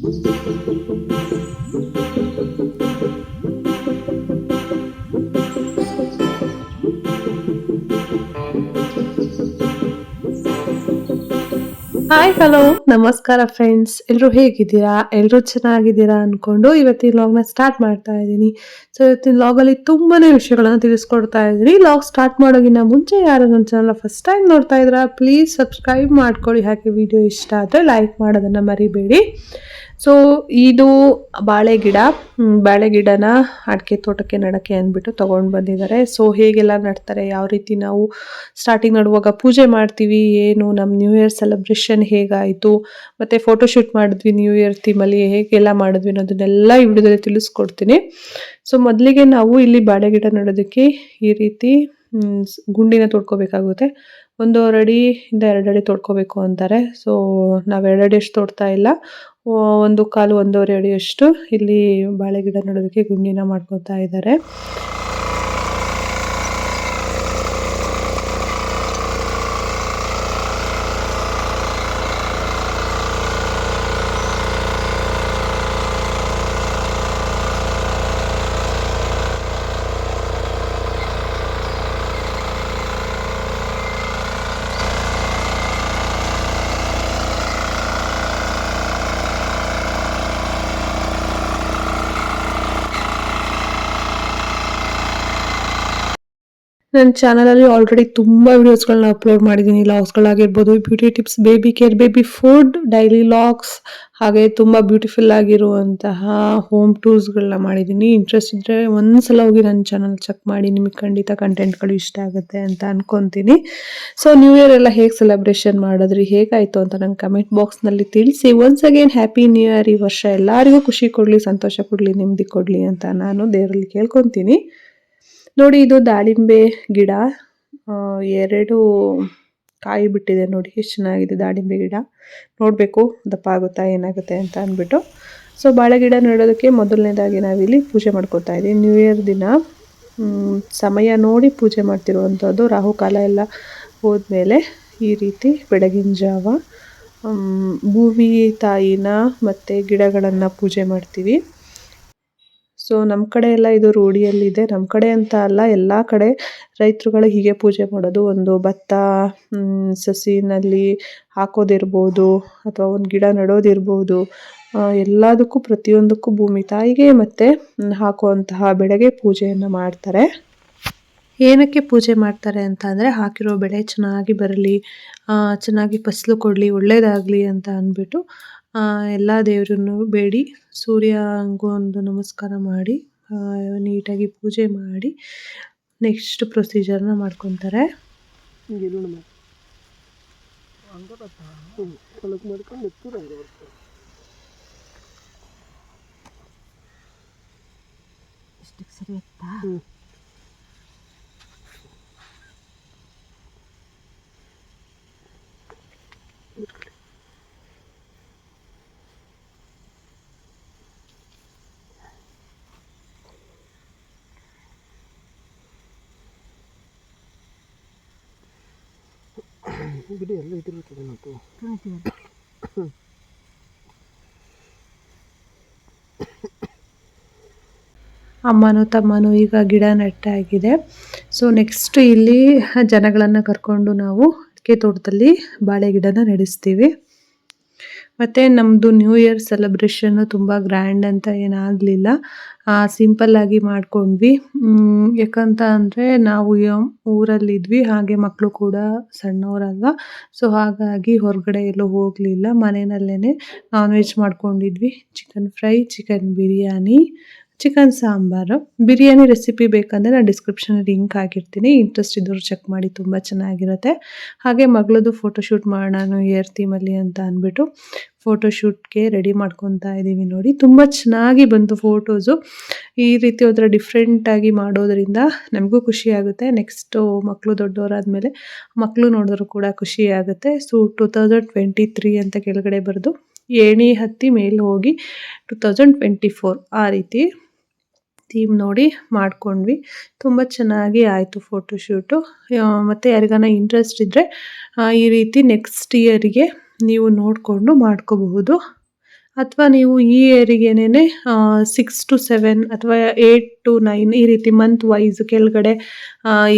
Hi hello ನಮಸ್ಕಾರ friends ಎಲ್ಲರೂ ಹೇಗಿದ್ದೀರಾ? ಎಲ್ಲರೂ ಚೆನ್ನಾಗಿದ್ದೀರಾ ಅಂದ್ಕೊಂಡು ಇವತ್ತಿನ ಲಾಗ್ನ ಸ್ಟಾರ್ಟ್ ಮಾಡ್ತಾ ಇದ್ದೀನಿ. ಸೊ ಇವತ್ತಿನ ಲಾಗಲ್ಲಿ ತುಂಬಾನೇ ವಿಷಯಗಳನ್ನು ತಿಳಿಸ್ಕೊಡ್ತಾ ಇದ್ದೀನಿ. ಲಾಗ್ ಸ್ಟಾರ್ಟ್ ಮಾಡೋಗಿನ್ನ ಮುಂಚೆ ಯಾರು ನನ್ನ ಚಾನಲ್ ಫಸ್ಟ್ ಟೈಮ್ ನೋಡ್ತಾ ಇದ್ದೀರಾ ಪ್ಲೀಸ್ ಸಬ್ಸ್ಕ್ರೈಬ್ ಮಾಡ್ಕೊಳ್ಳಿ. ಹಾಗೆ ವಿಡಿಯೋ ಇಷ್ಟ ಆದರೆ ಲೈಕ್ ಮಾಡೋದನ್ನು ಮರಿಬೇಡಿ. ಸೊ ಇದು ಬಾಳೆ ಗಿಡ. ಬಾಳೆ ಗಿಡನ ಅಡಿಕೆ ತೋಟಕ್ಕೆ ನಡಕ್ಕೆ ಅಂದ್ಬಿಟ್ಟು ತೊಗೊಂಡು ಬಂದಿದ್ದಾರೆ. ಸೊ ಹೇಗೆಲ್ಲ ನಡ್ತಾರೆ, ಯಾವ ರೀತಿ ನಾವು ಸ್ಟಾರ್ಟಿಂಗ್ ನಡುವಾಗ ಪೂಜೆ ಮಾಡ್ತೀವಿ, ಏನು ನಮ್ಮ ನ್ಯೂ ಇಯರ್ ಸೆಲೆಬ್ರೇಷನ್ ಹೇಗಾಯಿತು, ಮತ್ತು ಫೋಟೋಶೂಟ್ ಮಾಡಿದ್ವಿ ನ್ಯೂ ಇಯರ್ ಥೀಮಲ್ಲಿ ಹೇಗೆಲ್ಲ ಮಾಡಿದ್ವಿ ಅನ್ನೋದನ್ನೆಲ್ಲ ಈ ವಿಡಿಯೋದಲ್ಲಿ ತಿಳಿಸ್ಕೊಡ್ತೀನಿ. ಸೊ ಮೊದಲಿಗೆ ನಾವು ಇಲ್ಲಿ ಬಾಳೆ ಗಿಡ ನೆಡೋದಕ್ಕೆ ಈ ರೀತಿ ಗುಂಡಿನ ತೋಡ್ಕೋಬೇಕಾಗುತ್ತೆ. ಒಂದೂವರೆ ಅಡಿಯಿಂದ ಎರಡು ಅಡಿ ತೋಡ್ಕೋಬೇಕು ಅಂತಾರೆ. ಸೊ ನಾವು ಎರಡು ಅಡಿ ಅಷ್ಟು ತೋಡ್ತಾ ಇಲ್ಲ. ಒಂದು ಕಾಲು ಒಂದೂವರೆ ಅಡಿಯಷ್ಟು ಇಲ್ಲಿ ಬಾಳೆ ಗಿಡ ನೆಡೋದಕ್ಕೆ ಗುಂಡಿನ ಮಾಡ್ಕೊತಾ ಇದ್ದಾರೆ. ನನ್ನ ಚಾನಲಲ್ಲಿ ಆಲ್ರೆಡಿ ತುಂಬ ವೀಡಿಯೋಸ್ಗಳನ್ನ ಅಪ್ಲೋಡ್ ಮಾಡಿದ್ದೀನಿ ಲಾಗ್ಸ್ಗಳಾಗಿರ್ಬೋದು beauty tips baby care baby food daily vlogs ಹಾಗೆ ತುಂಬ ಬ್ಯೂಟಿಫುಲ್ ಆಗಿರುವಂತಹ ಹೋಮ್ ಟೂರ್ಸ್ಗಳನ್ನ ಮಾಡಿದ್ದೀನಿ ಇಂಟ್ರೆಸ್ಟ್ ಇದ್ದರೆ ಒಂದ್ಸಲ ಹೋಗಿ ನನ್ನ ಚಾನಲ್ ಚೆಕ್ ಮಾಡಿ, ನಿಮಗೆ ಖಂಡಿತ ಕಂಟೆಂಟ್ಗಳು ಇಷ್ಟ ಆಗುತ್ತೆ ಅಂತ ಅನ್ಕೊತೀನಿ. ಸೊ ನ್ಯೂ ಇಯರ್ ಎಲ್ಲ ಹೇಗೆ ಸೆಲೆಬ್ರೇಷನ್ ಮಾಡಿದ್ರಿ, ಹೇಗಾಯಿತು ಅಂತ ನಂಗೆ ಕಮೆಂಟ್ ಬಾಕ್ಸ್ನಲ್ಲಿ ತಿಳಿಸಿ. Once again happy new year ಈ ವರ್ಷ ಎಲ್ಲರಿಗೂ ಖುಷಿ ಕೊಡಲಿ, ಸಂತೋಷ ಕೊಡಲಿ, ನೆಮ್ಮದಿ ಕೊಡಲಿ ಅಂತ ನಾನು ದೇವರಲ್ಲಿ ಕೇಳ್ಕೊತೀನಿ. ನೋಡಿ, ಇದು ದಾಳಿಂಬೆ ಗಿಡ. ಎರಡು ಕಾಯಿ ಬಿಟ್ಟಿದೆ ನೋಡಿ, ಎಷ್ಟು ಚೆನ್ನಾಗಿದೆ ದಾಳಿಂಬೆ ಗಿಡ. ನೋಡಬೇಕು, ದಪ್ಪ ಆಗುತ್ತಾ, ಏನಾಗುತ್ತೆ ಅಂತ ಅಂದ್ಬಿಟ್ಟು. ಸೊ ಬಾಳೆ ಗಿಡ ನೆಡೋದಕ್ಕೆ ಮೊದಲನೇದಾಗಿ ನಾವಿಲ್ಲಿ ಪೂಜೆ ಮಾಡ್ಕೊತಾ ಇದ್ದೀವಿ. ನ್ಯೂ ಇಯರ್ ದಿನ ಸಮಯ ನೋಡಿ ಪೂಜೆ ಮಾಡ್ತಿರುವಂಥದ್ದು. ರಾಹುಕಾಲ ಎಲ್ಲ ಹೋದ್ಮೇಲೆ ಈ ರೀತಿ ಬೆಳಗಿನ ಜಾವ ಭೂಮಿ ತಾಯಿನ ಮತ್ತು ಗಿಡಗಳನ್ನು ಪೂಜೆ ಮಾಡ್ತೀವಿ. ಸೊ ನಮ್ಮ ಕಡೆ ಎಲ್ಲ ಇದು ರೂಢಿಯಲ್ಲಿದೆ. ನಮ್ಮ ಕಡೆ ಅಂತ ಅಲ್ಲ, ಎಲ್ಲ ಕಡೆ ರೈತರುಗಳು ಹೀಗೆ ಪೂಜೆ ಮಾಡೋದು. ಒಂದು ಭತ್ತ ಸಸಿನಲ್ಲಿ ಹಾಕೋದಿರ್ಬೋದು ಅಥವಾ ಒಂದು ಗಿಡ ನೆಡೋದಿರ್ಬೋದು. ಎಲ್ಲದಕ್ಕೂ ಪ್ರತಿಯೊಂದಕ್ಕೂ ಭೂಮಿ ತಾಯಿಗೆ ಮತ್ತು ಹಾಕುವಂತಹ ಬೆಳೆಗೆ ಪೂಜೆಯನ್ನು ಮಾಡ್ತಾರೆ. ಏನಕ್ಕೆ ಪೂಜೆ ಮಾಡ್ತಾರೆ ಅಂತ ಅಂದರೆ, ಹಾಕಿರೋ ಬೆಳೆ ಚೆನ್ನಾಗಿ ಬರಲಿ ಚೆನ್ನಾಗಿ ಫಸಲು ಕೊಡಲಿ ಒಳ್ಳೆಯದಾಗಲಿ ಅಂತ ಅಂದ್ಬಿಟ್ಟು ಎಲ್ಲ ದೇವರನ್ನು ಬೇಡಿ ಸೂರ್ಯಂಗೂ ಒಂದು ನಮಸ್ಕಾರ ಮಾಡಿ ಆ, ನೀಟಾಗಿ ಪೂಜೆ ಮಾಡಿ ನೆಕ್ಸ್ಟ್ ಪ್ರೊಸೀಜರ್ನ ಮಾಡ್ಕೊತಾರೆ. ಸರಿ ಆಯ್ತಾ ಬಿಡಿ ಎಲ್ಲ ಇದಿರುತ್ತದೆ ಮತ್ತು? ಅಮ್ಮನೂ ತಮ್ಮನೂ ಈಗ ಗಿಡ ನೆಟ್ಟಾಗಿದೆ. ಸೊ ನೆಕ್ಸ್ಟ್ ಇಲ್ಲಿ ಜನಗಳನ್ನು ಕರ್ಕೊಂಡು ನಾವು ಅಡಿಕೆ ತೋಟದಲ್ಲಿ ಬಾಳೆ ಗಿಡನ ನಡೆಸ್ತೀವಿ. ಮತ್ತು ನಮ್ಮದು ನ್ಯೂ ಇಯರ್ ಸೆಲೆಬ್ರೇಷನ್ನು ತುಂಬ ಗ್ರ್ಯಾಂಡ್ ಅಂತ ಏನಾಗಲಿಲ್ಲ. ಸಿಂಪಲ್ಲಾಗಿ ಮಾಡ್ಕೊಂಡ್ವಿ. ಯಾಕಂತ ಅಂದರೆ ನಾವು ಊರಲ್ಲಿದ್ವಿ. ಹಾಗೆ ಮಕ್ಕಳು ಕೂಡ ಸಣ್ಣವರಲ್ವ ಸೊ ಹಾಗಾಗಿ ಹೊರಗಡೆ ಎಲ್ಲೂ ಹೋಗಲಿಲ್ಲ. ಮನೆಯಲ್ಲೇ ನಾನ್ ವೆಜ್ ಮಾಡ್ಕೊಂಡಿದ್ವಿ. Chicken fry chicken biryani chicken sambar, biryani recipe ಬೇಕಂದರೆ ನಾನು ಡಿಸ್ಕ್ರಿಪ್ಷನಲ್ಲಿ ಲಿಂಕ್ ಹಾಕಿರ್ತೀನಿ. ಇಂಟ್ರೆಸ್ಟ್ ಇದ್ದವ್ರು ಚೆಕ್ ಮಾಡಿ ತುಂಬ ಚೆನ್ನಾಗಿರುತ್ತೆ. ಹಾಗೆ ಮಗಳದು ಫೋಟೋಶೂಟ್ ಮಾಡೋಣ ಏರ್ ಥೀಮಲ್ಲಿ ಅಂತ ಅಂದ್ಬಿಟ್ಟು ಫೋಟೋಶೂಟ್ಗೆ ರೆಡಿ ಮಾಡ್ಕೊತಾ ಇದ್ದೀವಿ ನೋಡಿ. ತುಂಬ ಚೆನ್ನಾಗಿ ಬಂತು ಫೋಟೋಸು ಈ ರೀತಿ ಒಂಥರ ಡಿಫ್ರೆಂಟಾಗಿ ಮಾಡೋದರಿಂದ ನಮಗೂ ಖುಷಿ ಆಗುತ್ತೆ. ನೆಕ್ಸ್ಟು ಮಕ್ಕಳು ದೊಡ್ಡವರಾದಮೇಲೆ ಮಕ್ಕಳು ನೋಡಿದ್ರು ಕೂಡ ಖುಷಿ ಆಗುತ್ತೆ. So two thousand twenty three ಅಂತ ಕೆಳಗಡೆ ಬರೆದು ಏಣಿ ಹತ್ತಿ ಮೇಲೆ ಹೋಗಿ ಟು ತೌಸಂಡ್ ಟ್ವೆಂಟಿ ಫೋರ್ ಆ ರೀತಿ ಥೀಮ್ ನೋಡಿ ಮಾಡಿಕೊಂಡ್ವಿ. ತುಂಬ ಚೆನ್ನಾಗಿ ಆಯಿತು ಫೋಟೋಶೂಟು ಮತ್ತು ಯಾರಿಗಾನ ಇಂಟ್ರೆಸ್ಟ್ ಇದ್ದರೆ ಈ ರೀತಿ ನೆಕ್ಸ್ಟ್ ಇಯರಿಗೆ ನೀವು ನೋಡಿಕೊಂಡು ಮಾಡ್ಕೋಬಹುದು. ಅಥವಾ ನೀವು ಈ ಇಯರಿಗೇನೇ ಸಿಕ್ಸ್ ಟು ಸೆವೆನ್ ಅಥವಾ ಏಯ್ಟ್ ಟು ನೈನ್ ಈ ರೀತಿ ಮಂತ್ ವೈಸ್ ಕೆಳಗಡೆ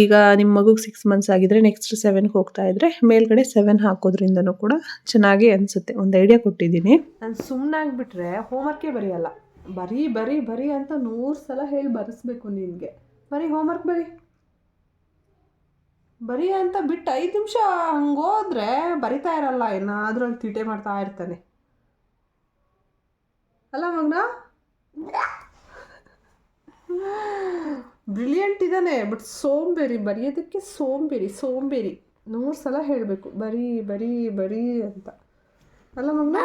ಈಗ ನಿಮ್ಮ ಮಗುಗೆ ಸಿಕ್ಸ್ ಮಂತ್ಸ್ ಆಗಿದ್ರೆ ನೆಕ್ಸ್ಟ್ ಸೆವೆನ್ಗೆ ಹೋಗ್ತಾ ಇದ್ರೆ ಮೇಲ್ಗಡೆ ಸೆವೆನ್ ಹಾಕೋದ್ರಿಂದನೂ ಕೂಡ ಚೆನ್ನಾಗಿ ಅನಿಸುತ್ತೆ. ಒಂದು ಐಡಿಯಾ ಕೊಟ್ಟಿದ್ದೀನಿ. ನಾನು ಸುಮ್ಮನಾಗ್ಬಿಟ್ರೆ ಹೋಮ್ವರ್ಕೇ ಬರೆಯಲ್ಲ. ಬರೀ ಬರೀ ಬರೀ ಅಂತ ನೂರು ಸಲ ಹೇಳಿ ಬರೆಸ್ಬೇಕು ನಿನಗೆ. ಬರೀ ಹೋಮ್ವರ್ಕ್ ಬರೀ. ಬರೀ ಅಂತ ಬಿಟ್ಟು ಐದು ನಿಮಿಷ ಹಂಗೋದ್ರೆ ಬರಿತಾ ಇರಲ್ಲ ಏನಾದರೂ ಅಲ್ಲಿ ತಿಟೆ ಮಾಡ್ತಾ ಇರ್ತಾನೆ. ಅಲ್ಲ ಮಗ್ನ? ಬ್ರಿಲಿಯಂಟ್ ಇದ್ದಾನೆ ಬಟ್ ಸೋಂಬೇರಿ ಬರೆಯೋದಕ್ಕೆ ಸೋಂಬೇರಿ ಸೋಂಬೇರಿ. ನೂರು ಸಲ ಹೇಳಬೇಕು ಬರೀ ಬರೀ ಬರೀ ಅಂತ. ಅಲ್ಲ ಮಗ್ನ?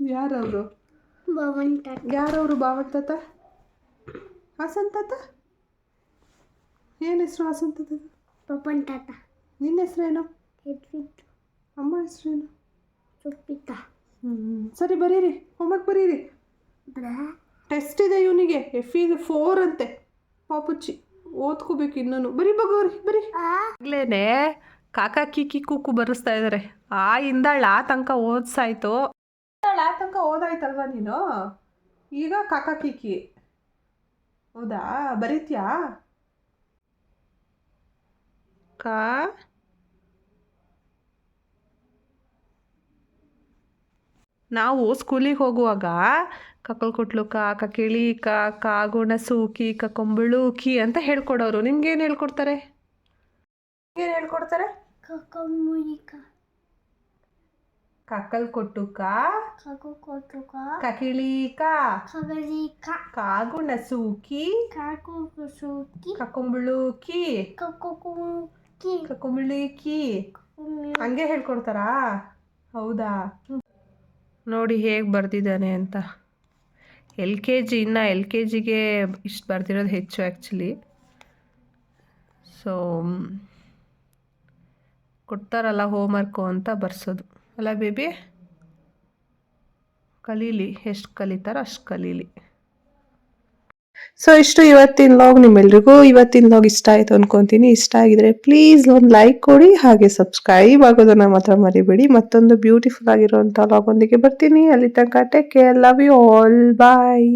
ಯಾರವರು ಭವನ್ ತಾತ ಯಾರವರು ಬಾವನ್ ತಾತ ಹಾಸನ್ ತಾತ ಏನು ಹೆಸರು ಹಾಸನ್ ತಾತ ಪಪನ್ ತಾತ ನಿನ್ನ ಹೆಸರೇನು? ಹೆದ್ವಿತ್ ಅಮ್ಮ ಹೆಸರೇನು? ಸುಪ್ಪಿತ ಹ್ಞೂ ಸರಿ ಬರೀರಿ. ಹೋಮ್ವರ್ಕ್ ಬರೀರಿ. ಟೆಸ್ಟ್ ಇದೆ ಇವನಿಗೆ. ಎಫ್ ಇದು ಫೋರ್ ಅಂತೆ. ಪಾಪುಚ್ಚಿ. ಓದ್ಕೋಬೇಕು ಇನ್ನೂ ಬರೀ ಬಗೋರಿ ಬರೀ. ಆಗ್ಲೇನೆ ಕಿ ಕಿಕಿ ಕೂಕು ಬರೆಸ್ತಾ ಇದ್ದಾರೆ ಆ ಇಂದ ಆ ತನಕ ಓದ್ಸಾಯ್ತು. ಲಾ ತನಕ ಓದಾಯ್ತಲ್ವಾ ನೀನು? ಈಗ ಕಾಕ ಕಿಕಿ. ಹೌದಾ? ಬರೀತ್ಯಾ? ಕಾ? ನಾವು ಸ್ಕೂಲಿಗೆ ಹೋಗುವಾಗ ಕಕ್ಕಲ್ ಕೊಟ್ಲು ಕಾ ಕ ಕಾ ಕಾಗುಣ ಸೂಕಿ ಕಕೊಂಬಳು ಕಿ ಅಂತ ಹೇಳ್ಕೊಡೋರು. ನಿಮ್ಗೇನು ಹೇಳ್ಕೊಡ್ತಾರೆ? ಏನು ಹೇಳ್ಕೊಡ್ತಾರೆ? ಕಕ್ಕಲ್ ಕೊಟ್ಟು ಕಗು ಕೊಟ್ಟುಕ ಕಕಿಳಿ ಕಾ ಕಗಲಿಕ ಕಾಗುಣ ಸೂಕಿ ಕಾಕು ಕುಸುಕಿ ಕಕೊಂಬಳು ಕಿ ಕಕ್ಕುಕಿ? ಕಕೊಂಬಳಿ ಕಿ ಹಂಗೆ ಹೇಳ್ಕೊಡ್ತಾರಾ? ಹೌದಾ? ನೋಡಿ ಹೇಗೆ ಬರ್ದಿದ್ದಾನೆ ಅಂತ. ಎಲ್ ಕೆ ಜಿ ಇನ್ನು ಎಲ್ ಕೆ ಜಿಗೆ ಇಷ್ಟು ಬರ್ದಿರೋದು ಹೆಚ್ಚು ಆ್ಯಕ್ಚುಲಿ ಸೊ ಕೊಡ್ತಾರಲ್ಲ ಹೋಮ್ ವರ್ಕು ಅಂತ ಬರ್ಸೋದು. ಅಲ್ಲ ಬೇಬಿ? ಕಲೀಲಿ, ಎಷ್ಟು ಕಲಿತಾರೋ ಅಷ್ಟು ಕಲೀಲಿ. ಸೊ ಇಷ್ಟು ಇವತ್ತಿನ ಲಾಗ್ ನಿಮ್ಮೆಲ್ರಿಗೂ ಇವತ್ತಿನ ಲಾಗ್ ಇಷ್ಟ ಆಯಿತು ಅನ್ಕೊಂತೀನಿ. ಇಷ್ಟ ಆಗಿದ್ರೆ ಪ್ಲೀಸ್ ಒಂದು ಲೈಕ್ ಕೊಡಿ, ಹಾಗೆ ಸಬ್ಸ್ಕ್ರೈಬ್ ಆಗೋದನ್ನ ಮಾತ್ರ ಮರಿಬೇಡಿ. ಮತ್ತೊಂದು ಬ್ಯೂಟಿಫುಲ್ ಆಗಿರುವಂಥ ಲಾಗ್ ಒಂದಿಗೆ ಬರ್ತೀನಿ. ಅಲ್ಲಿ ತನಕ take care love you all bye